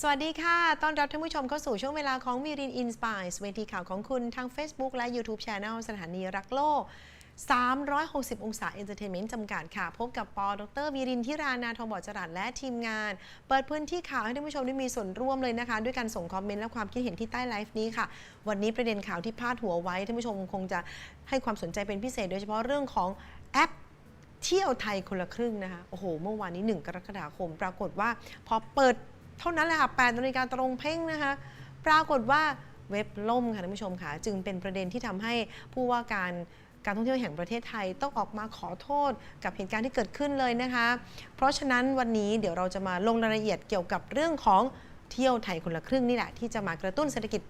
สวัสดีค่ะ ต้อนรับท่านผู้ชมเข้าสู่ช่วงเวลาของมิรินอินสปายเวทีข่าวของคุณทาง Facebook และ YouTube Channel สถานีรักโลก 360 องศาเอนเตอร์เทนเมนต์จำกัดค่ะ พบกับปอดรวีรินทิรานาทองบอจรัสและทีมงาน เปิดพื้นที่ข่าวให้ท่านผู้ชมได้มีส่วนร่วมเลยนะคะ ด้วยการส่งคอมเมนต์และความคิดเห็นที่ใต้ไลฟ์นี้ค่ะ วันนี้ประเด็นข่าวที่พาดหัวไว้ท่านผู้ชมคงจะให้ความสนใจเป็นพิเศษ โดยเฉพาะเรื่องของแอปเที่ยวไทยคนละครึ่งนะคะโอ้โหเมื่อวานนี้ 1 กรกฎาคม ปรากฏว่าพอเปิด เท่านั้นแหละค่ะ8นาฬิกาตรงเพ่งนะคะ ปรากฏว่าเว็บล่มค่ะท่านผู้ชมค่ะ จึงเป็นประเด็นที่ทำให้ผู้ว่าการการท่องเที่ยวแห่งประเทศไทยต้องออกมาขอโทษกับเหตุการณ์ที่เกิดขึ้นเลยนะคะ เพราะฉะนั้นวันนี้เดี๋ยวเราจะมาลงรายละเอียดเกี่ยวกับเรื่องของเที่ยวไทยคนละครึ่งนี่แหละที่จะมากระตุ้นเศรษฐกิจ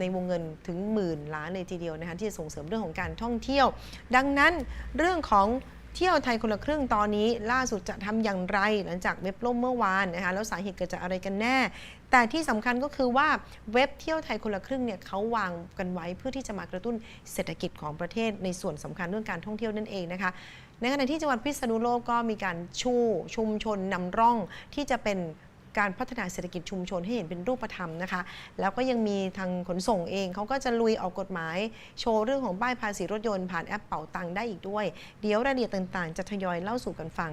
ในวงเงินถึงหมื่นล้านเลยทีเดียวนะคะที่จะส่งเสริมเรื่องของการท่องเที่ยว ดังนั้นเรื่องของ เที่ยวไทยคนละครึ่งตอนนี้ ล่าสุดจะทำอย่างไร หลังจากเว็บล่มเมื่อวานนะคะแล้วสาเหตุเกิดจากอะไรกันแน่ แต่ที่สำคัญก็คือว่าเว็บเที่ยวไทยคนละครึ่งเนี่ยเขาวางกันไว้เพื่อที่จะมากระตุ้นเศรษฐกิจของประเทศในส่วนสำคัญเรื่องการท่องเที่ยวนั่นเองนะคะในขณะที่จังหวัดพิษณุโลกก็มีการชูชุมชนนำร่องที่จะเป็น การพัฒนาเศรษฐกิจชุมชนให้เห็นเป็นรูปธรรมนะคะ แล้วก็ยังมีทางขนส่งเองเขาก็จะลุยออกกฎหมาย โชว์เรื่องของป้ายภาษีรถยนต์ผ่านแอปเป๋าตังได้อีกด้วย เดี๋ยวรายละเอียดต่างๆ จะทยอยเล่าสู่กันฟัง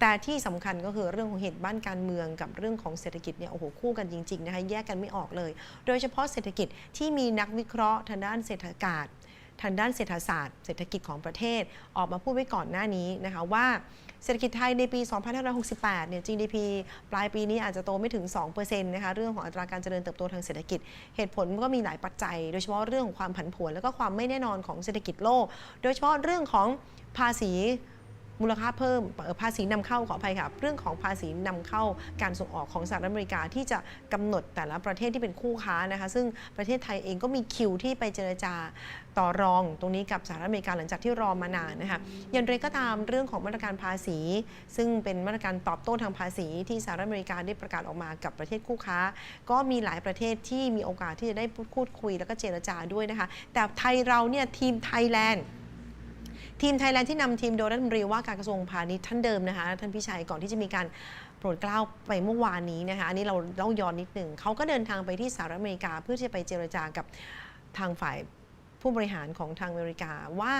แต่ที่สำคัญก็คือเรื่องของเหตุบ้านการเมืองกับเรื่องของเศรษฐกิจเนี่ยโอ้โหคู่กันจริงๆนะคะแยกกันไม่ออกเลย โดยเฉพาะเศรษฐกิจที่มีนักวิเคราะห์ทางด้านเศรษฐกาศทางด้านเศรษฐศาสตร์ เศรษฐกิจของประเทศออกมาพูดไว้ก่อนหน้านี้นะคะว่า เศรษฐกิจไทยในปี 2568 เนี่ย GDP ปลายปีนี้อาจจะโตไม่ถึง 2%นะคะ เรื่องของอัตราการเจริญเติบโตทางเศรษฐกิจ เหตุผลก็มีหลายปัจจัย โดยเฉพาะเรื่องของความผันผวน แล้วก็ความไม่แน่นอนของเศรษฐกิจโลก โดยเฉพาะเรื่องของภาษี มูลค่าเพิ่มภาษีนำเข้าขออภัยค่ะเรื่องของภาษีนำเข้าการส่งออกของสหรัฐอเมริกาที่จะกำหนดแต่ละประเทศที่เป็นคู่ค้านะคะซึ่งประเทศไทยเองก็มีคิวที่ไปเจรจาต่อรองตรงนี้กับสหรัฐอเมริกาหลังจากที่รอมานานนะคะอย่างไรก็ตามเรื่องของมาตรการภาษี ซึ่งเป็นมาตรการตอบโต้ทางภาษีที่สหรัฐอเมริกาได้ประกาศออกมากับประเทศคู่ค้า ก็มีหลายประเทศที่มีโอกาสที่จะได้พูดคุยแล้วก็เจรจาด้วยนะคะ แต่ไทยเราเนี่ยทีมไทยแลนด์ ทีมไทยแลนด์ที่นำทีมโดยรัฐมนตรีว่าการกระทรวงพาณิชย์ท่านเดิมนะคะท่านพิชัยก่อนที่จะมีการโปรดเกล้าไปเมื่อวานนี้นะคะอันนี้เราเล่าย้อนนิดหนึ่งเขาก็เดินทางไปที่สหรัฐอเมริกาเพื่อที่จะไปเจรจากับทางฝ่าย ผู้บริหารของทางอเมริกา ว่า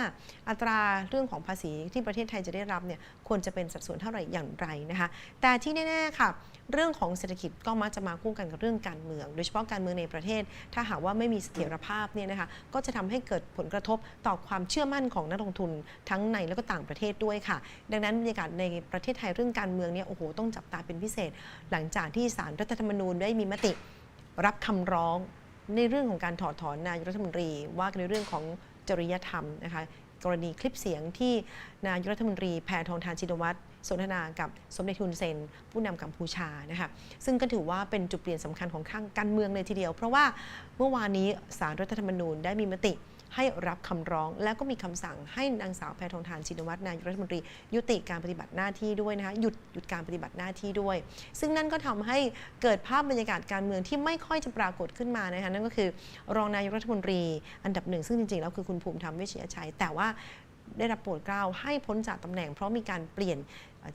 อัตราเรื่องของภาษีที่ประเทศไทยจะได้รับเนี่ยควรจะเป็นสัดส่วนเท่าไหร่อย่างไรนะคะแต่ที่แน่ๆค่ะเรื่องของเศรษฐกิจก็มักจะมาคู่กันกับเรื่องการเมือง โดยเฉพาะการเมืองในประเทศ ถ้าหากว่าไม่มีเสถียรภาพเนี่ยนะคะก็จะทำให้เกิดผลกระทบต่อความเชื่อมั่นของนักลงทุนทั้งในและก็ต่างประเทศด้วยค่ะ ดังนั้นบรรยากาศในประเทศไทยเรื่องการเมืองเนี่ยโอ้โหต้องจับตาเป็นพิเศษ หลังจากที่ศาลรัฐธรรมนูญได้มีมติรับคำร้อง ในเรื่องของการถอดถอนนายกรัฐมนตรีว่าในเรื่องของจริยธรรมนะคะกรณีคลิปเสียงที่นายกรัฐมนตรีแพทองทานชินวัตรสนทนากับสมเด็จทุนเซน ผู้นำกัมพูชานะคะซึ่งก็ถือว่าเป็นจุดเปลี่ยนสำคัญของข้างการเมืองเลยทีเดียว เพราะว่าเมื่อวานนี้สารรัฐธรรมนูญได้มีมติ ให้รับคำร้อง แล้วก็มีคำสั่งให้นางสาวแพทองทานชินวัตรนายกรัฐมนตรี ยุติการปฏิบัติหน้าที่ด้วยนะคะหยุดหยุดการปฏิบัติหน้าที่ด้วย ซึ่งนั่นก็ทำให้เกิดภาพบรรยากาศการเมืองที่ไม่ค่อยจะปรากฏขึ้นมานะคะนั่นก็คือ รองนายกรัฐมนตรี อันดับหนึ่งซึ่งจริงๆแล้วคือคุณภูมิธรรมเวชยชัย แต่ว่าได้รับโปรดเกล้าให้พ้นจากตำแหน่งเพราะมีการเปลี่ยน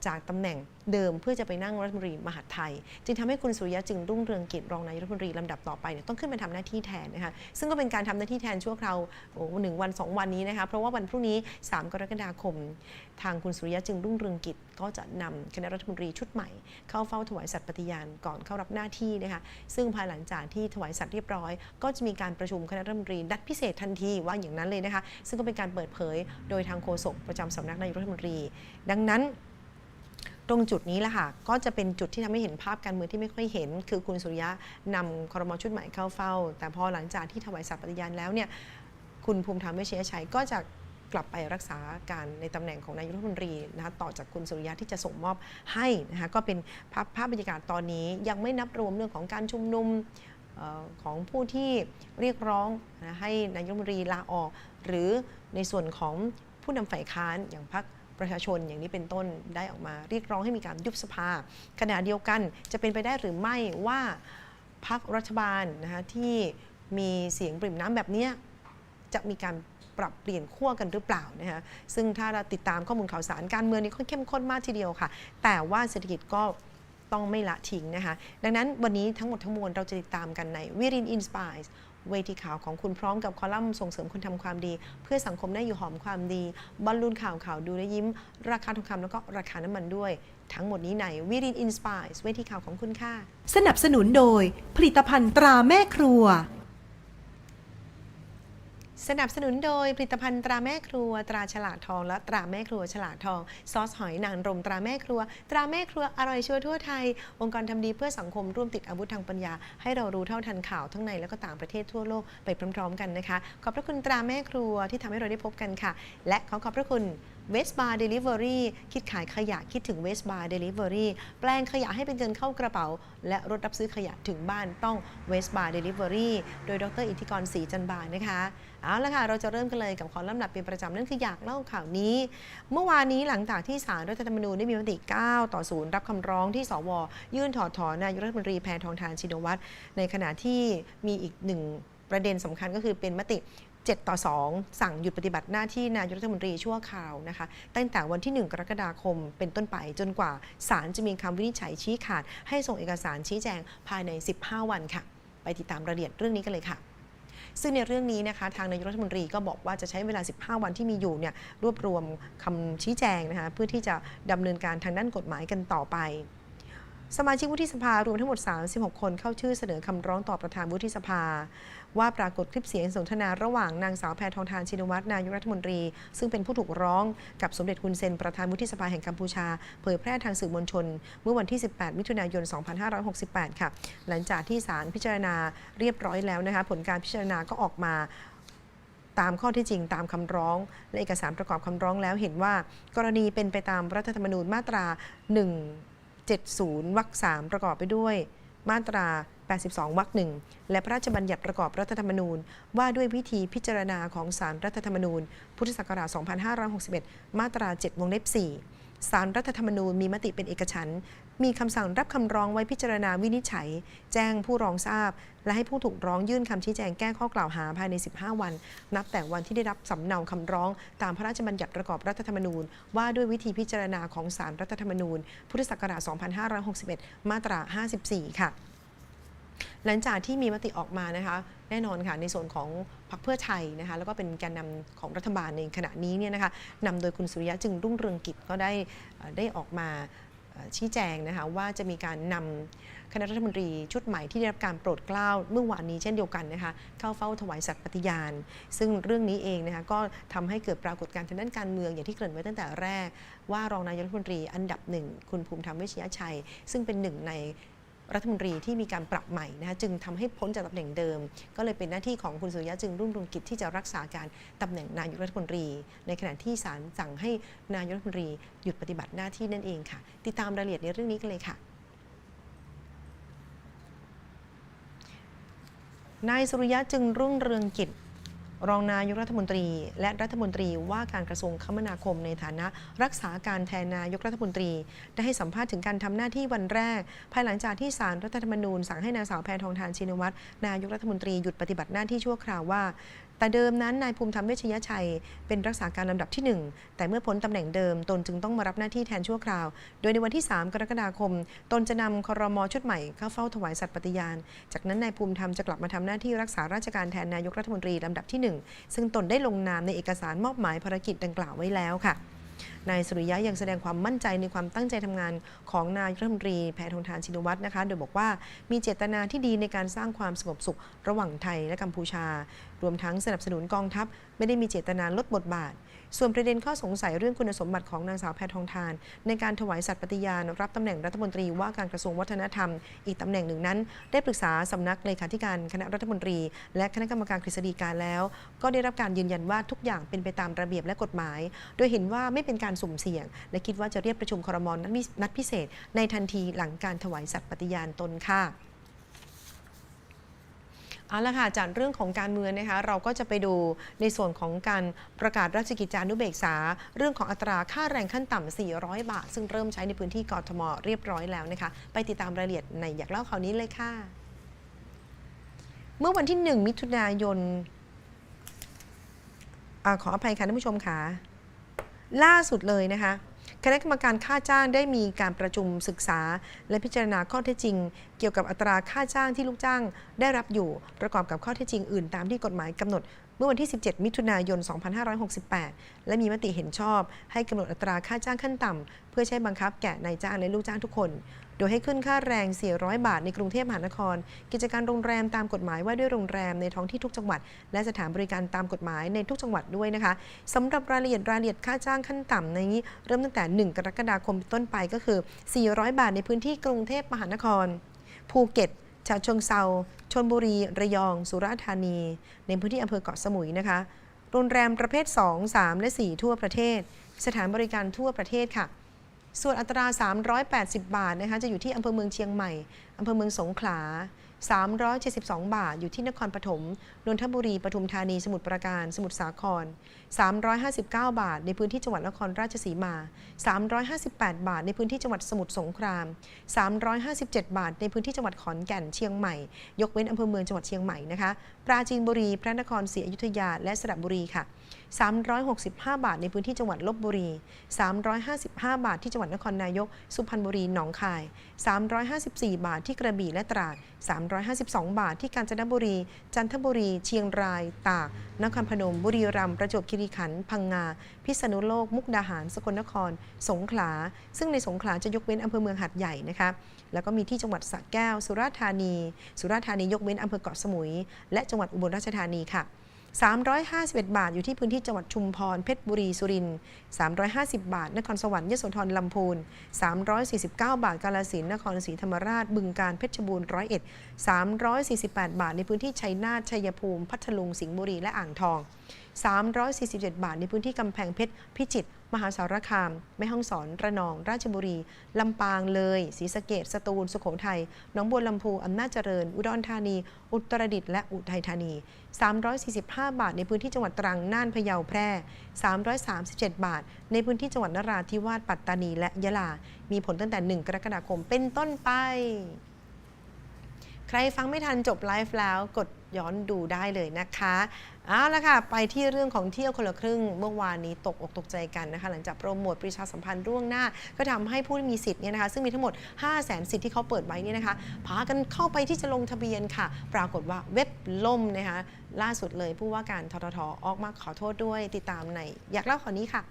จากตำแหน่งเดิมเพื่อจะไปนั่งรัฐมนตรีมหาดไทย จึงทำให้คุณสุริยะจึงรุ่งเรืองกิจรองนายรัฐมนตรีลำดับต่อไปเนี่ยต้องขึ้นมาทำหน้าที่แทนนะคะซึ่งก็เป็นการทำหน้าที่แทนชั่วคราวโอ้หนึ่งวันสองวันนี้นะคะเพราะว่าวันพรุ่งนี้ 3 กรกฎาคม ทางคุณสุริยะจึงรุ่งเรืองกิจ ก็จะนำคณะรัฐมนตรีชุดใหม่ เข้าเฝ้าถวายสัตย์ปฏิญาณก่อนเข้ารับหน้าที่นะคะซึ่งภายหลังจากที่ถวายสัตย์เรียบร้อย ก็จะมีการประชุมคณะรัฐมนตรีนัดพิเศษทันทีว่าอย่างนั้นเลยนะคะซึ่งก็เป็นการเปิดเผย โดยทางโฆษกประจำสำนักนายรัฐมนตรี ดังนั้น ตรงจุดนี้แหละค่ะก็จะเป็นจุดที่ทำให้เห็นภาพการเมืองที่ไม่ค่อยเห็น คือคุณสุริยะนำครมชุดใหม่เข้าเฝ้า แต่พอหลังจากที่ถวายสัตย์ปฏิญาณแล้วเนี่ยคุณภูมิธรรมเวชยชัยก็จะกลับไปรักษาการในตำแหน่งของนายกรัฐมนตรีนะคะต่อจากคุณสุริยะที่จะส่งมอบให้นะคะก็เป็นภาพภาพบรรยากาศตอนนี้ยังไม่นับรวมเรื่องของการชุมนุมออของผู้ที่เรียกร้องนะให้นายกรัฐมนตรีลาออก หรือในส่วนของผู้นำฝ่ายค้านอย่างพรรค ประชาชนอย่างนี้เป็นต้นได้ออกมาเรียกร้องให้มีการยุบสภาขณะเดียวกันจะเป็นไปได้หรือไม่ว่าพรรครัฐบาลนะคะที่มีเสียงปริ่มน้ำแบบนี้จะมีการปรับเปลี่ยนขั้วกันหรือเปล่านะคะซึ่งถ้าเราติดตามข้อมูลข่าวสารการเมืองนี่ค่อนเข้มข้นมากทีเดียวค่ะ แต่ว่าเศรษฐกิจก็ต้องไม่ละทิ้งนะคะ ดังนั้นวันนี้ทั้งหมดทั้งมวลเราจะติดตามกันในวิรินอินสปาย เวทีข่าวของคุณพร้อมกับคอลัมน์ส่งเสริมคนทำความดี เพื่อสังคมได้อยู่หอมความดี บอลลูนข่าวข่าวดูและยิ้ม ราคาทองคำแล้วก็ราคาน้ำมันด้วย ทั้งหมดนี้ในวิรินอินสปายเวทีข่าวของคุณค่ะ สนับสนุนโดย ผลิตภัณฑ์ตราแม่ครัว สนับสนุนโดยผลิตภัณฑ์ตราแม่ครัวตราฉลากทอง และตราแม่ครัวฉลากทอง ซอสหอยนางรมตราแม่ครัว ตราแม่ครัวอร่อยชัวทั่วไทย องค์กรทำดีเพื่อสังคมร่วมติดอาวุธทางปัญญา ให้เรารู้เท่าทันข่าวทั้งในและก็ต่างประเทศทั่วโลกไปพร้อมๆ กันนะคะ ขอบพระคุณตราแม่ครัวที่ทำให้เราได้พบกันค่ะ และขอขอบพระคุณเวสบาร์เดลิเวอรี่คิดขายขยะคิดถึงเวสบาร์เดลิเวอรี่แปลงขยะให้เป็นเงินเข้ากระเป๋า และรถรับซื้อขยะถึงบ้านต้องเวสบาร์เดลิเวอรี่โดยดรอิทธิกรศรีจันบานนะคะ เอาละค่ะเราจะเริ่มกันเลยกับคอลัมน์หลับเป็นประจำนั่นคืออยากเล่าข่าวนี้ เมื่อวานนี้หลังจากที่สารรัฐธรรมนูญได้มีมติ 9 ต่อ0รับคำร้องที่สว ยื่นถอดถอนนายกรัฐมนตรีแพทองทานชินวัตรในขณะที่มีอีกหนึ่งประเด็นสำคัญก็คือเป็นมติ 7 ต่อ 2 สั่งหยุดปฏิบัติหน้าที่นายกรัฐมนตรีชั่วคราวนะคะตั้งแต่วันที่ 1 กรกฎาคมเป็นต้นไปจนกว่าศาลจะมีคำวินิจฉัยชี้ขาด ให้ส่งเอกสารชี้แจงภายใน 15 วันค่ะ ไปติดตามรายละเอียดเรื่องนี้กันเลยค่ะ ซึ่งในเรื่องนี้นะคะทางนายกรัฐมนตรีก็บอกว่าจะใช้เวลา 15 วันที่มีอยู่เนี่ยรวบรวมคำชี้แจงนะคะเพื่อที่จะดำเนินการทางด้านกฎหมายกันต่อไปสมาชิกวุฒิสภารวมทั้งหมด 36 คนเข้าชื่อเสนอคำร้องต่อประธานวุฒิสภา ว่าปรากฏคลิปเสียงสนทนาระหว่างนางสาวแพทองทานชินวัตรนายกรัฐมนตรี ซึ่งเป็นผู้ถูกร้องกับสมเด็จฮุนเซนประธานวุฒิสภาแห่งกัมพูชา เผยแพร่ทางสื่อมวลชน เมื่อวันที่ 18 มิถุนายน 2568 ค่ะ หลังจากที่ศาลพิจารณาเรียบร้อยแล้วนะคะผลการพิจารณาก็ออกมาตามข้อที่จริงตามคำร้อง และเอกสารประกอบคำร้องแล้วเห็นว่า กรณีเป็นไปตามรัฐธรรมนูญมาตรา 170 วรรค 3 ประกอบไปด้วย มาตรา 82 วรรคหนึ่งและพระราชบัญญัติประกอบรัฐธรรมนูญ ว่าด้วยวิธีพิจารณาของศาลรัฐธรรมนูญ พุทธศักราช 2561 มาตรา 7 วงเล็บ4ศาลรัฐธรรมนูญมีมติเป็นเอกฉันท์มีคำสั่งรับคำร้องไว้พิจารณาวินิจฉัย แจ้งผู้ร้องทราบ และให้ผู้ถูกร้องยื่นคำชี้แจงแก้ข้อกล่าวหาภายใน 15 วัน นับแต่วันที่ได้รับสำเนาคำร้อง ตามพระราชบัญญัติประกอบรัฐธรรมนูญ ว่าด้วยวิธีพิจารณาของศาลรัฐธรรมนูญ พุทธศักราช 2561 มาตรา 54 ค่ะ หลังจากที่มีมติออกมานะคะแน่นอนค่ะในส่วนของพรรคเพื่อไทยนะคะแล้วก็เป็นแกนนำของรัฐบาลในขณะนี้เนี่ยนะคะนำโดยคุณสุริยะจึงรุ่งเรืองกิจก็ได้ได้ออกมาชี้แจงนะคะว่าจะมีการนำคณะรัฐมนตรีชุดใหม่ที่ได้รับการโปรดเกล้าเมื่อวานนี้เช่นเดียวกันนะคะเข้าเฝ้าถวายสัตย์ปฏิญาณ ซึ่งเรื่องนี้เองนะคะก็ทำให้เกิดปรากฏการณ์ทางด้านการเมืองอย่างที่เกริ่นไว้ตั้งแต่แรก ว่ารองนายกรัฐมนตรีอันดับหนึ่งคุณภูมิธรรมเวชยชัย ซึ่งเป็นหนึ่งใน รัฐมนตรีที่มีการปรับใหม่นะคะจึงทำให้พ้นจากตำแหน่งเดิม ก็เลยเป็นหน้าที่ของคุณสุริยะจึงรุ่งเรืองกิจที่จะรักษาการตำแหน่งนายกรัฐมนตรี ในขณะที่ศาลสั่งให้นายกรัฐมนตรีหยุดปฏิบัติหน้าที่นั่นเองค่ะ ติดตามรายละเอียดในเรื่องนี้กันเลยค่ะนายสุริยะจึงรุ่งเรืองกิจ รองนายกรัฐมนตรี และรัฐมนตรีว่าการกระทรวงคมนาคมในฐานะรักษาการแทนนายกรัฐมนตรี ได้ให้สัมภาษณ์ถึงการทำหน้าที่วันแรก ภายหลังจากที่ศาลรัฐธรรมนูญสั่งให้นางสาวแพทองทานชินวัตรนายกรัฐมนตรีหยุดปฏิบัติหน้าที่ชั่วคราวว่าแต่เดิมนั้นนายภูมิธรรมเวชยชัย เป็นรักษาการลำดับที่ 1 แต่เมื่อพ้นตำแหน่งเดิมตนจึงต้องมารับหน้าที่แทนชั่วคราว โดยในวันที่ 3 กรกฎาคม ตนจะนำครมชุดใหม่เข้าเฝ้าถวายสัตย์ปฏิญาณ จากนั้นนายภูมิธรรมจะกลับมาทำหน้าที่รักษาราชการแทนนายกรัฐมนตรีลำดับที่ 1 ซึ่งตนได้ลงนามในเอกสารมอบหมายภารกิจดังกล่าวไว้แล้วค่ะ นายสุริยะยังแสดงความมั่นใจในความตั้งใจทำงานของนายรัฐมนตรีแพทองทานชินวัตรนะคะ โดยบอกว่ามีเจตนาที่ดีในการสร้างความสงบสุขระหว่างไทยและกัมพูชา รวมทั้งสนับสนุนกองทัพ ไม่ได้มีเจตนาลดบทบาท ส่วนประเด็นข้อสงสัยเรื่องคุณสมบัติของนางสาวแพทองทาน ในการถวายสัตย์ปฏิญาณ รับตำแหน่งรัฐมนตรีว่าการกระทรวงวัฒนธรรม อีกตำแหน่งหนึ่งนั้น ได้ปรึกษาสำนักเลขาธิการคณะรัฐมนตรี และคณะกรรมการกฤษฎีกาแล้ว ก็ได้รับการยืนยันว่าทุกอย่างเป็นไปตามระเบียบและกฎหมาย โดยเห็นว่าไม่เป็นการสุ่มเสี่ยง และคิดว่าจะเรียกประชุมครมนัดพิเศษ ในทันทีหลังการถวายสัตย์ปฏิญาณตนค่ะ เอาละค่ะจากเรื่องของการเมืองนะคะเราก็จะไปดูในส่วนของการประกาศราชกิจจานุเบกษา เรื่องของอัตราค่าแรงขั้นต่ำ 400 บาท ซึ่งเริ่มใช้ในพื้นที่กทมเรียบร้อยแล้วนะคะ ไปติดตามรายละเอียดในอยากเล่าข่าวนี้เลยค่ะ เมื่อวันที่ 1 มิถุนายนอขออภัยค่ะท่านผู้ชมค่ะล่าสุดเลยนะคะ คณะกรรมการค่าจ้างได้มีการประชุมศึกษา และพิจารณาข้อเท็จจริง เกี่ยวกับอัตราค่าจ้างที่ลูกจ้างได้รับอยู่ประกอบกับข้อเท็จจริงอื่นตามที่กฎหมายกำหนดเมื่อวันที่ 17 มิถุนายน 2568 และมีมติเห็นชอบ ให้กำหนดอัตราค่าจ้างขั้นต่ำ เพื่อใช้บังคับแก่นายจ้างและลูกจ้างทุกคน ดยให้ขึ้นค่าแรง 400 บาทในกรุงเทพมหานคร กิจการโรงแรมตามกฎหมายว่าด้วยโรงแรมในท้องที่ทุกจังหวัด และสถานบริการตามกฎหมายในทุกจังหวัดด้วยนะคะสำหรับรายละเอียดรายละเอียดค่าจ้างขั้นต่ำในนี้ เริ่มตั้งแต่ 1 กรกฎาคมต้นไปก็คือ 400 บาทในพื้นที่กรุงเทพมหานคร ภูเก็ตฉะเชิงเซาชนบุรี ระยอง สุราษฎร์ธานี ในพื้นที่อำเภอเกาะสมุยนะคะ โรงแรมประเภท 2 3 และ 4 ทั่วประเทศ สถานบริการทั่วประเทศค่ะ ส่วนอัตรา 380 บาทนะคะจะอยู่ที่อำเภอเมืองเชียงใหม่อำเภอเมืองสงขลา 372 บาท อยู่ที่นครปฐมนนทบุรีปทุมธานีสมุทรปราการ สมุทรสาคร 359 บาท ในพื้นที่จังหวัดนครราชสีมา 358 บาท ในพื้นที่จังหวัดสมุทรสงคราม 357 บาท ในพื้นที่จังหวัดขอนแก่นเชียงใหม่ ยกเว้นอำเภอเมืองจังหวัดเชียงใหม่นะคะปราจีนบุรีพระนครศรีอยุธยาและสระบุรีค่ะ 365 บาทในพื้นที่จังหวัดลบบุรี 355 บาทที่จังหวัดนครนายก สุพรรณบุรี หนองคาย 354 บาทที่กระบี่และตราด 352 บาทที่กาญจนบุรี จันทบุรี เชียงราย ตาก นครพนม บุรีรัมย์ ประจวบคีรีขันธ์ พังงา พิษณุโลก มุกดาหาร สกลนคร สงขลา ซึ่งในสงขลาจะยกเว้นอำเภอเมืองหัดใหญ่นะคะ แล้วก็มีที่จังหวัดสระแก้ว สุราษฎร์ธานี สุราษฎร์ธานียกเว้นอำเภอเกาะสมุย และจังหวัดอุบลราชธานีค่ะ 351 บาท อยู่ที่พื้นที่จังหวัดชุมพร เพชรบุรี สุรินทร์350 บาท นครสวรรค์ยโสธรลำพูน 349 บาท กาลสินนครศรีธรรมราช บึงการ เพชรบูรณ์ร้อยเอ็ด348 บาท ในพื้นที่ชัยนาท ชัยภูมิ พัทลุง สิงห์บุรี และอ่างทอง 347 บาท ในพื้นที่กำแพงเพชร พิจิตร มหาสารคาม แม่ฮ่องสอน ระนอง ราชบุรี ลำปาง เลย ศรีสะเกษสตูล สุโขทัย หนองบัวลำพู อำนาจเจริญ อุดรธานี อุตรดิตถ์และอุทัยธานี 345 บาท ในพื้นที่จังหวัดตรัง น่าน พะเยา แพร่ 337 บาท ในพื้นที่จังหวัดนราธิวาส ปัตตานี และยะลา มีผลตั้งแต่ 1 กรกฎาคม เป็นต้นไป รฟังไม่ทันจบไลฟ์แล้วกดย้อนดูได้เลยนะคะเอาละค่ะ ไปที่เรื่องของเที่ยวคนละครึ่งเมื่อวานนี้ตกอกตกใจกันนะคะ หลังจากโปรโมทประชาสัมพันธ์ล่วงหน้า ก็ทำให้ผู้ที่มีสิทธิ์เนี่ยนะคะซึ่งมีทั้งหมด 5 0 0แสนสิทธิ์ที่เขาเปิดไว้เนี่ยนะคะพากันเข้าไปที่จะลงทะเบียนค่ะ ปรากฏว่าเว็บล่มนะคะล่าสุดเลยผู้ว่าการทททออกมาขอโทษด้วยติดตามในอยากเล่าขอนี้ค่ะ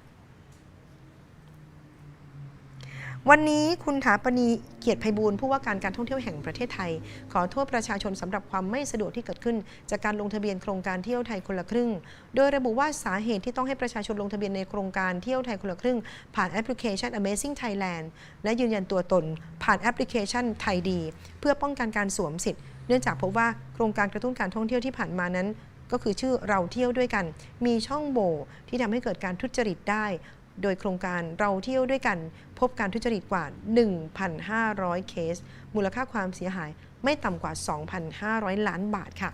วันนี้คุณถาปณีเกียรติไพบูลย์ผู้ว่าการการท่องเที่ยวแห่งประเทศไทย ขอโทษประชาชนสำหรับความไม่สะดวกที่เกิดขึ้น จากการลงทะเบียนโครงการเที่ยวไทยคนละครึ่ง โดยระบุว่าสาเหตุที่ต้องให้ประชาชนลงทะเบียนในโครงการเที่ยวไทยคนละครึ่ง ผ่านแอปพลิเคชัน Amazing Thailand และยืนยันตัวตน ผ่านแอปพลิเคชันไทยดี เพื่อป้องกันการสวมสิทธิ์เนื่องจากพบว่าโครงการกระตุ้นการท่องเที่ยวที่ผ่านมานั้นก็คือชื่อเราเที่ยวด้วยกัน มีช่องโหว่ที่ทำให้เกิดการทุจริตได้ โดยโครงการเราเที่ยวด้วยกันพบการทุจริตกว่า 1,500 เคส มูลค่าความเสียหายไม่ต่ำกว่า 2,500 ล้านบาทค่ะ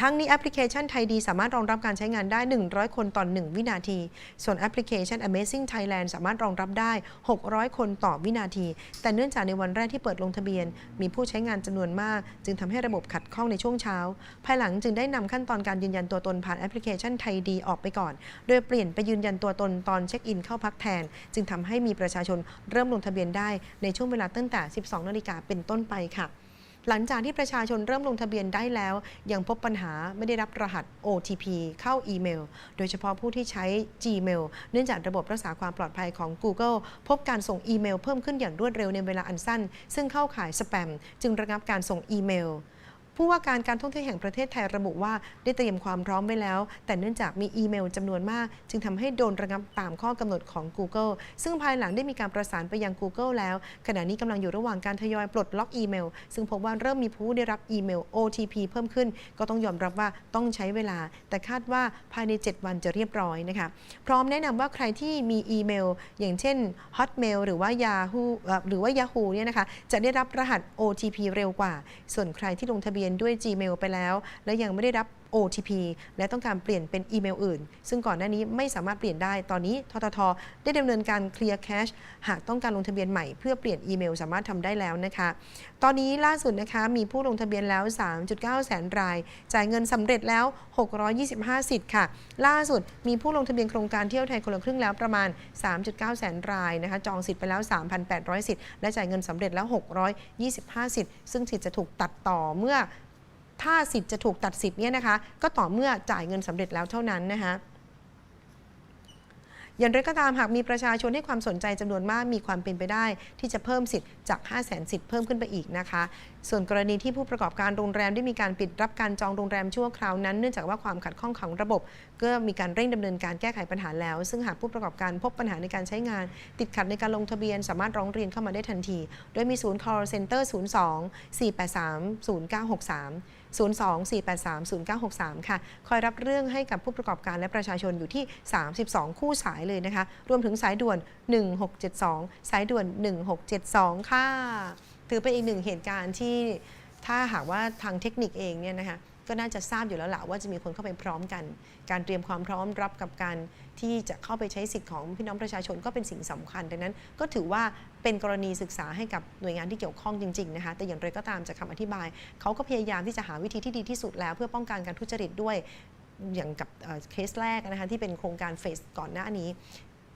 ทั้งนี้แอปพลิเคชันไทยดีสามารถรองรับการใช้งานได้ 100 คนต่อ 1 วินาที ส่วนแอปพลิเคชัน Amazing Thailand สามารถรองรับได้ 600 คนต่อวินาที แต่เนื่องจากในวันแรกที่เปิดลงทะเบียน มีผู้ใช้งานจำนวนมาก จึงทำให้ระบบขัดข้องในช่วงเช้า ภายหลังจึงได้นำขั้นตอนการยืนยันตัวตนผ่านแอปพลิเคชันไทยดีออกไปก่อน โดยเปลี่ยนไปยืนยันตัวตนตอนเช็คอินเข้าพักแทน จึงทำให้มีประชาชนเริ่มลงทะเบียนได้ในช่วงเวลาตั้งแต่ 12 นาฬิกาเป็นต้นไปค่ะ หลังจากที่ประชาชนเริ่มลงทะเบียนได้แล้ว ยังพบปัญหาไม่ได้รับรหัส OTP เข้าอีเมล โดยเฉพาะผู้ที่ใช้ Gmail เนื่องจากระบบรักษาความปลอดภัยของ Google พบการส่งอีเมลเพิ่มขึ้นอย่างรวดเร็วในเวลาอันสั้น ซึ่งเข้าข่ายสแปม จึงระงับการส่งอีเมล ผู้ว่าการการท่องเที่ยวแห่งประเทศไทยระบุว่าได้เตรียมความพร้อมไว้แล้ว แต่เนื่องจากมีอีเมลจำนวนมาก จึงทำให้โดนระงับตามข้อกำหนดของ Google ซึ่งภายหลังได้มีการประสานไปยัง Google แล้ว ขณะนี้กำลังอยู่ระหว่างการทยอยปลดล็อกอีเมล ซึ่งพบว่าเริ่มมีผู้ได้รับอีเมล OTP เพิ่มขึ้น ก็ต้องยอมรับว่าต้องใช้เวลา แต่คาดว่าภายใน 7 วันจะเรียบร้อยนะคะพร้อมแนะนำว่าใครที่มีอีเมล อย่างเช่น Hotmail หรือว่า Yahoo หรือว่า Yahoo เนี่ยนะคะจะได้รับรหัส OTP เร็วกว่า ส่วนใครที่ลงทะเบียนด้วย Gmail ไปแล้ว และยังไม่ได้รับ OTP และต้องการเปลี่ยนเป็นอีเมลอื่น ซึ่งก่อนหน้านี้ไม่สามารถเปลี่ยนได้ ตอนนี้ททท ได้ดำเนินการเคลียร์แคชหากต้องการลงทะเบียนใหม่เพื่อเปลี่ยนอีเมลสามารถทำได้แล้วนะคะ ตอนนี้ล่าสุดนะคะมีผู้ลงทะเบียนแล้ว 3.9 แสนราย จ่ายเงินสำเร็จแล้ว 625 สิทธิ์ค่ะ ล่าสุดมีผู้ลงทะเบียนโครงการเที่ยวไทยคนละครึ่งแล้วประมาณ 3.9 แสนรายนะคะ จองสิทธิ์ไปแล้ว 3,800 สิทธิ์ และจ่ายเงินสำเร็จแล้ว 625 สิทธิ์ ซึ่งสิทธิ์จะถูกตัดต่อเมื่อ ถ้าสิทธิ์จะถูกตัดสิทธิ์เนี่ยนะคะ ก็ต่อเมื่อจ่ายเงินสำเร็จแล้วเท่านั้นนะคะอย่างไรก็ตามหากมีประชาชนให้ความสนใจจำนวนมากมีความเป็นไปได้ ที่จะเพิ่มสิทธิ์จาก 5 0 0 0 0 0 สิทธิ์เพิ่มขึ้นไปอีกนะคะ ส่วนกรณีที่ผู้ประกอบการโรงแรมได้มีการปิดรับการจองโรงแรมชั่วคราวนั้น เนื่องจากว่าความขัดข้องของระบบ ก็มีการเร่งดำเนินการแก้ไขปัญหาแล้ว ซึ่งหากผู้ประกอบการพบปัญหาในการใช้งาน ติดขัดในการลงทะเบียน สามารถร้องเรียนเข้ามาได้ทันที โดยมีศูนย์ call center 02 483 0963 02-483-0963 ค่ะ คอยรับเรื่องให้กับผู้ประกอบการและประชาชนอยู่ที่ 32 คู่สายเลยนะคะ รวมถึงสายด่วน 1672 สายด่วน 1672 ค่ะ ถือเป็นอีกหนึ่งเหตุการณ์ที่ถ้าหากว่าทางเทคนิคเองเนี่ยนะคะ ก็น่าจะทราบอยู่แล้วแหละว่าจะมีคนเข้าไปพร้อมกัน การเตรียมความพร้อมรับกับการที่จะเข้าไปใช้สิทธิ์ของพี่น้องประชาชนก็เป็นสิ่งสำคัญ ดังนั้นก็ถือว่าเป็นกรณีศึกษาให้กับหน่วยงานที่เกี่ยวข้องจริงๆนะคะแต่อย่างไรก็ตามจากคำอธิบาย เขาก็พยายามที่จะหาวิธีที่ดีที่สุดแล้ว เพื่อป้องกันการทุจริตด้วยอย่างกับเอ่อเคสแรกนะคะที่เป็นโครงการเฟสก่อนหน้านี้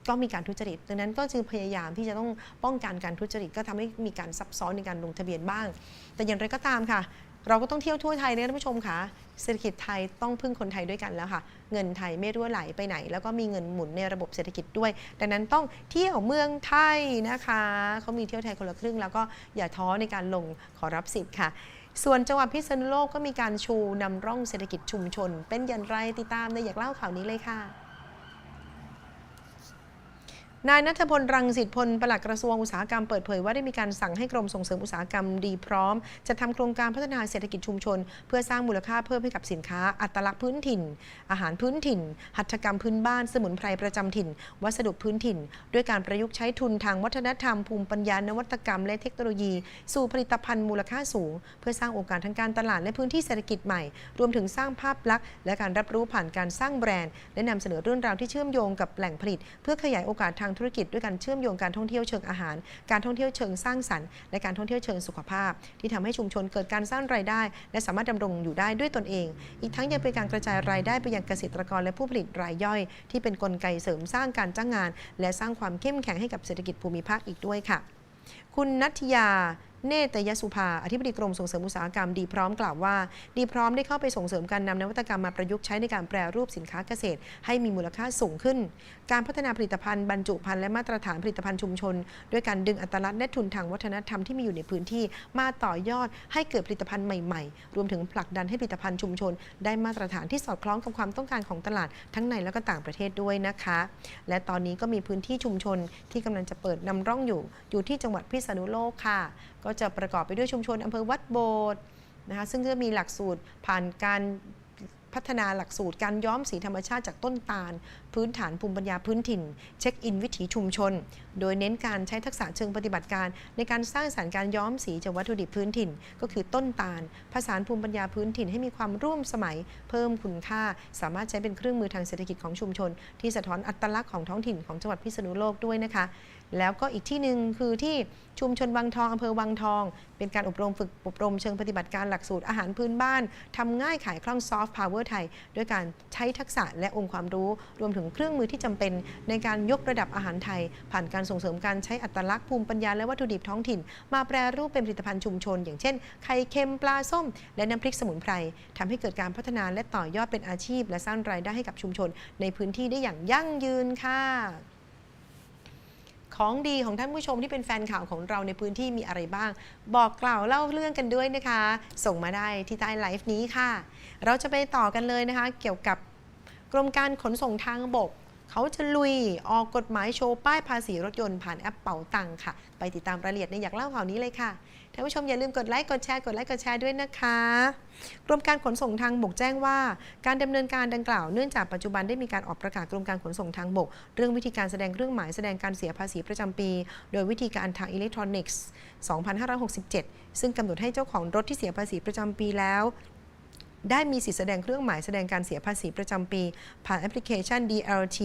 ก็มีการทุจริต ดังนั้นก็จึงพยายามที่จะต้องป้องกันการทุจริต ก็ทำให้มีการซับซ้อนในการลงทะเบียนบ้าง แต่อย่างไรก็ตามค่ะ เราก็ต้องเที่ยวทั่วไทยนะท่านผู้ชมค่ะเศรษฐกิจไทยต้องพึ่งคนไทยด้วยกันแล้วค่ะ เงินไทยไม่รั่วไหลไปไหน แล้วก็มีเงินหมุนในระบบเศรษฐกิจด้วย ดังนั้นต้องเที่ยวเมืองไทยนะคะเขามีเที่ยวไทยคนละครึ่ง แล้วก็อย่าท้อในการลงขอรับสิทธิ์ค่ะ ส่วนจังหวัดพิษณุโลกก็มีการชูนำร่องเศรษฐกิจชุมชน เป็นอย่างไรติดตามในอยากเล่าข่าวนี้เลยค่ะ นายนัทพลรังสิตพลปลัดกระทรวงอุตสาหกรรมเปิดเผยว่าได้มีการสั่งให้กรมส่งเสริมอุตสาหกรรมดีพร้อม จะทำโครงการพัฒนาเศรษฐกิจชุมชน เพื่อสร้างมูลค่าเพิ่มให้กับสินค้า อัตลักษณ์พื้นถิ่น อาหารพื้นถิ่น หัตถกรรมพื้นบ้านสมุนไพรประจำถิ่น วัสดุพื้นถิ่น ด้วยการประยุกต์ใช้ทุนทางวัฒนธรรมภูมิปัญญานวัตกรรม และเทคโนโลยี สู่ผลิตภัณฑ์มูลค่าสูง เพื่อสร้างโอกาสทางการตลาดและพื้นที่เศรษฐกิจใหม่ รวมถึงสร้างภาพลักษณ์และการรับรู้ผ่านการสร้างแบรนด์ และนำเสนอเรื่องราวที่เชื่อมโยงกับแหล่งผลิต เพื่อขยายโอกาสทางธุรกิจด้วยการเชื่อมโยงการท่องเที่ยวเชิงอาหาร การท่องเที่ยวเชิงสร้างสรรค์และการท่องเที่ยวเชิงสุขภาพ ที่ทำให้ชุมชนเกิดการสร้างรายได้ และสามารถดำรงอยู่ได้ด้วยตนเอง อีกทั้งยังเป็นการกระจายรายได้ไปยังเกษตรกรและผู้ผลิตรายย่อย ที่เป็นนกลไกเสริมสร้างการจ้างงาน และสร้างความเข้มแข็งให้กับเศรษฐกิจภูมิภาคอีกด้วยค่ะ คุณนัทยา เนตยสุภา อธิบดีกรมส่งเสริมอุตสาหกรรมดีพร้อมกล่าวว่า ดีพร้อมได้เข้าไปส่งเสริมการนำนวัตกรรมมาประยุกต์ใช้ในการแปรรูปสินค้าเกษตร ให้มีมูลค่าสูงขึ้น การพัฒนาผลิตภัณฑ์บรรจุภัณฑ์และมาตรฐานผลิตภัณฑ์ชุมชน ด้วยการดึงอัตลักษณ์และทุนทางวัฒนธรรมที่มีอยู่ในพื้นที่มาต่อยอดให้เกิดผลิตภัณฑ์ใหม่ๆ รวมถึงผลักดันให้ผลิตภัณฑ์ชุมชน ได้มาตรฐานที่สอดคล้องกับความต้องการของตลาดทั้งในและก็ต่างประเทศด้วยนะคะ และตอนนี้ก็มีพื้นที่ชุมชนที่กำลังจะเปิดนำร่องอยู่ อยู่ที่จังหวัดพิษณุโลกค่ะ ก็จะประกอบไปด้วยชุมชนอำเภอวัดโบสถ์นะคะซึ่งก็มีหลักสูตรผ่านการพัฒนาหลักสูตรการย้อมสีธรรมชาติจากต้นตาล พื้นฐานภูมิปัญญาพื้นถิ่น เช็คอินวิถีชุมชน โดยเน้นการใช้ทักษะเชิงปฏิบัติการ ในการสร้างสารรค์การย้อมสีจากวัตถุดิบพื้นถิ่น ก็คือต้นตาลผสานภูมิปัญญาพื้นถิ่นให้มีความร่วมสมัย เพิ่มคุณค่า สามารถใช้เป็นเครื่องมือทางเศรษฐกิจของชุมชน ที่สะท้อนอัตลักษณ์ของท้องถิ่นของจังหวัดพิษณุโลกด้วยนะคะ แล้วก็อีกที่หนึ่งคือที่ชุมชนวังทองอำเภอวังทอง เป็นการอบรมฝึกอบรมเชิงปฏิบัติการหลักสูตรอาหารพื้นบ้านทำง่ายขายคล่องซอฟต์พาวเวอร์ไทย ด้วยการใช้ทักษะและองค์ความรู้ รวมถึงเครื่องมือที่จำเป็น ในการยกระดับอาหารไทย ผ่านการส่งเสริมการใช้อัตลักษณ์ภูมิปัญญาและวัตถุดิบท้องถิ่น มาแปรรูปเป็นผลิตภัณฑ์ชุมชน อย่างเช่น ไข่เค็มปลาส้ม และน้ำพริกสมุนไพรทำให้เกิดการพัฒนาและต่อยอดเป็นอาชีพ และสร้างรายได้ให้กับชุมชน ในพื้นที่ได้อย่างยั่งยืนค่ะ ของดีของท่านผู้ชมที่เป็นแฟนข่าวของเราในพื้นที่มีอะไรบ้าง บอกกล่าวเล่าเรื่องกันด้วยนะคะ ส่งมาได้ที่ใต้ไลฟ์นี้ค่ะ เราจะไปต่อกันเลยนะคะ เกี่ยวกับกรมการขนส่งทางบก เขาจะลุยออกกฎหมายโชว์ป้ายภาษีรถยนต์ผ่านแอปเป๋าตังค่ะ ไปติดตามรายละเอียดในอยากเล่าข่าวนี้เลยค่ะท่านผู้ชมอย่าลืมกดไลค์กดแชร์กดไลค์กดแชร์ด้วยนะคะกรมการขนส่งทางบกแจ้งว่า การดำเนินการดังกล่าวเนื่องจากปัจจุบันได้มีการออกประกาศกรมการขนส่งทางบก เรื่องวิธีการแสดงเครื่องหมายแสดงการเสียภาษีประจำปี โดยวิธีการทางอิเล็กทรอนิกส์ 2567 ซึ่งกำหนดให้เจ้าของรถที่เสียภาษีประจำปีแล้ว ได้มีสิทธิแสดงเครื่องหมายแสดงการเสียภาษีประจำปี ผ่านแอปพลิเคชัน DLT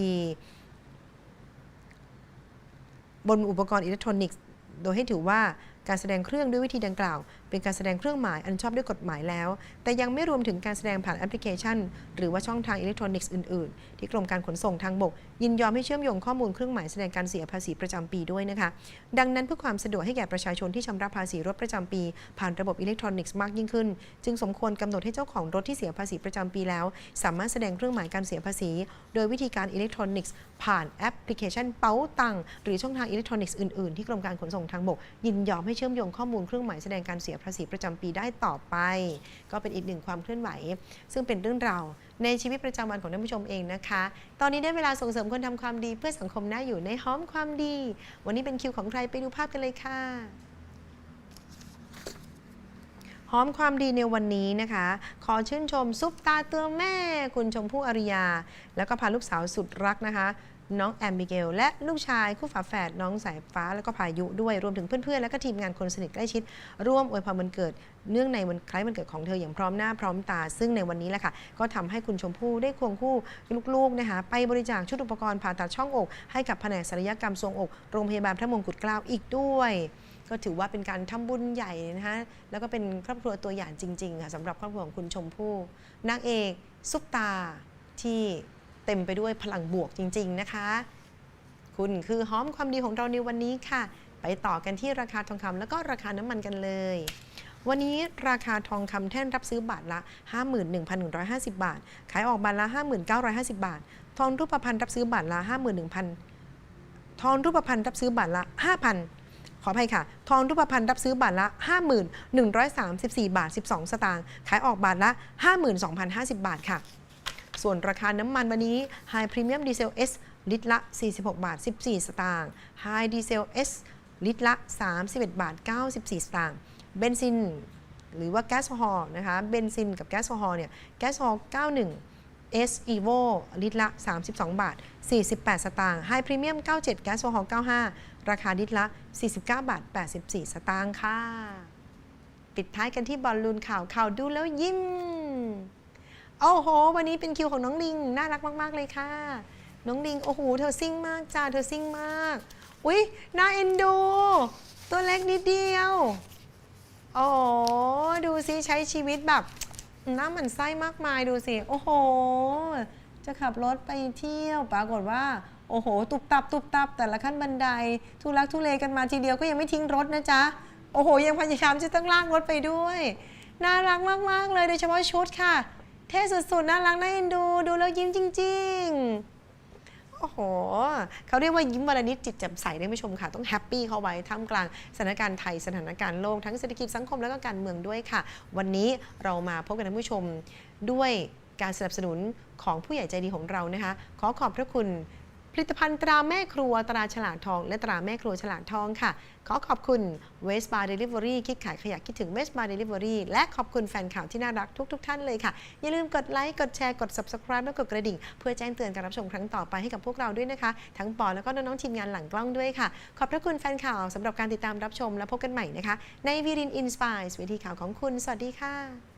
บนอุปกรณ์อิเล็กทรอนิกส์ โดยให้ถือว่าการแสดงเครื่องด้วยวิธีดังกล่าว เป็นการแสดงเครื่องหมายอันชอบด้วยกฎหมายแล้ว แต่ยังไม่รวมถึงการแสดงผ่านแอปพลิเคชัน หรือว่าช่องทางอิเล็กทรอนิกส์อื่นๆ ที่กรมการขนส่งทางบก ยินยอมให้เชื่อมโยงข้อมูลเครื่องหมายแสดงการเสียภาษีประจำปีด้วยนะคะ ดังนั้นเพื่อความสะดวกให้แก่ประชาชนที่ชำระภาษีรถประจำปี ผ่านระบบอิเล็กทรอนิกส์มากยิ่งขึ้น จึงสมควรกำหนดให้เจ้าของรถที่เสียภาษีประจำปีแล้ว สามารถแสดงเครื่องหมายการเสียภาษี โดยวิธีการอิเล็กทรอนิกส์ผ่านแอปพลิเคชันเป๋าตังหรือช่องทางอิเล็กทรอนิกส์อื่นๆที่กรมการขนส่งทางบก ยินยอมให้เชื่อมโยงข้อมูลเครื่องหมายแสดงการเสียภาษีประจำปีได้ต่อไป ก็เป็นอีกหนึ่งความเคลื่อนไหว ซึ่งเป็นเรื่องราวในชีวิตประจำวันของท่านผู้ชมเองนะคะ ตอนนี้ได้เวลาส่งเสริมคนทำความดีเพื่อสังคมน่าอยู่ในห้อมความดี วันนี้เป็นคิวของใครไปดูภาพกันเลยค่ะหอมความดีในวันนี้นะคะ ขอชื่นชมซุปตาเตัวแม่ คุณชมพู่อริยา แล้วก็พาลูกสาวสุดรักนะคะ น้องแอมบิเกล และลูกชายคู่ฝาแฝดน้องสายฟ้าแล้วก็พายุด้วยรวมถึงเพื่อนๆ และก็ทีมงานคนสนิทใกล้ชิด ร่วมอวยพรวันเกิด เนื่องในวันคล้ายวันเกิดของเธออย่างพร้อมหน้าพร้อมตา ซึ่งในวันนี้แหละค่ะ ก็ทำให้คุณชมพู่ได้ควงคู่ลูกๆนะคะไปบริจาคชุดอุปกรณ์ผ่าตัดช่องอก ให้กับแผนกศัลยกรรมทรงอกโรงพยาบาลพระมงกุฎเกล้าอีกด้วยก็ถือว่าเป็นการทำบุญใหญ่นะคะแล้วก็เป็นครอบครัวตัวอย่างจริงๆค่ะสำหรับครอบครัวของคุณชมพู่นางเอกซุปตาที่ เต็มไปด้วยพลังบวกจริง ๆ นะคะ คุณคือหอมความดีของเราในวันนี้ค่ะ ไปต่อกันที่ราคาทองคำแล้วก็ราคาน้ำมันกันเลย วันนี้ราคาทองคำแท่นรับซื้อบาทละ 51,150 บาท ขายออกบาทละ 5950 บาท ทองรูปพรรณรับซื้อบาทละ 51,000 ทองรูปพรรณรับซื้อบาทละ 5,000ขออภัยค่ะ ทองรูปพรรณรับซื้อบาทละ 51,134 บาท 12 สตางค์ ขายออกบาทละ 52,050 บาทค่ะ ส่วนราคาน้ำมันวันนี้ High Premium Diesel S ลิตรละ 46 บาท 14 สตางค์ High Diesel S ลิตรละ 31 บาท 94 สตางค์ เบนซิน หรือว่าแก๊สโซฮอล์นะคะ เบนซินกับแก๊สโซฮอล์เนี่ย แก๊สโซฮอล์ 91 S Evo ลิตรละ 32 บาท 48 สตางค์ High Premium 97 แก๊สโซฮอล์ 95 ราคาลิตรละ 49 บาท 84 สตางค์ค่ะ ปิดท้ายกันที่บอลลูนข่าวข่าวดูแล้วยิ้ม โอ้โห วันนี้เป็นคิวของน้องลิง น่ารักมาก ๆ เลยค่ะ น้องลิง โอ้โห เธอซิ่งมากจ้า เธอซิ่งมาก อุ๊ย น่าเอ็นดู ตัวเล็กนิดเดียว โอ้โหดูซิใช้ชีวิตแบบน้าหมันไส้มากมายดูสิ โอ้โห จะขับรถไปเที่ยว ปรากฏว่า โอ้โห ตุบตับ ตุบตับ แต่ละขั้นบันได ทุลักทุเลกันมาทีเดียวก็ยังไม่ทิ้งรถนะจ๊ะ โอ้โห ยังพยายามจะต้องลากรถไปด้วย น่ารักมาก ๆ เลย โดยเฉพาะชุดค่ะ เท่สุดๆ น่ารักน่าเอ็นดู ดูแล้วยิ้มจริง ๆ โอ้โห เขาเรียกว่ายิ้มวันละนิดจิตแจ่มใสท่านผู้ชมค่ะ ต้องแฮปปี้เข้าไว้ท่ามกลางสถานการณ์ไทยสถานการณ์โลก ทั้งเศรษฐกิจสังคมและก็การเมืองด้วยค่ะ วันนี้เรามาพบกันท่านผู้ชมด้วยการสนับสนุนของผู้ใหญ่ใจดีของเรานะคะ ขอขอบพระคุณ ผลิตภัณฑ์ตราแม่ครัวตราฉลากทอง และตราแม่ครัวฉลากทองค่ะ ขอขอบคุณ West Bar Delivery คิดขายขยะคิดถึง West Bar Delivery และขอบคุณแฟนข่าวที่น่ารักทุกๆท่านเลยค่ะ อย่าลืมกดไลค์กดแชร์กด Subscribe และกดกระดิ่ง เพื่อแจ้งเตือนการรับชมครั้งต่อไปให้กับพวกเราด้วยนะคะ ทั้งปอแล้วก็น้องๆทีมงานหลังกล้องด้วยค่ะ ขอบพระคุณแฟนข่าวสำหรับการติดตามรับชมและพบกันใหม่นะคะ ในวีรินอินสปายเวทีข่าวของคุณ สวัสดีค่ะ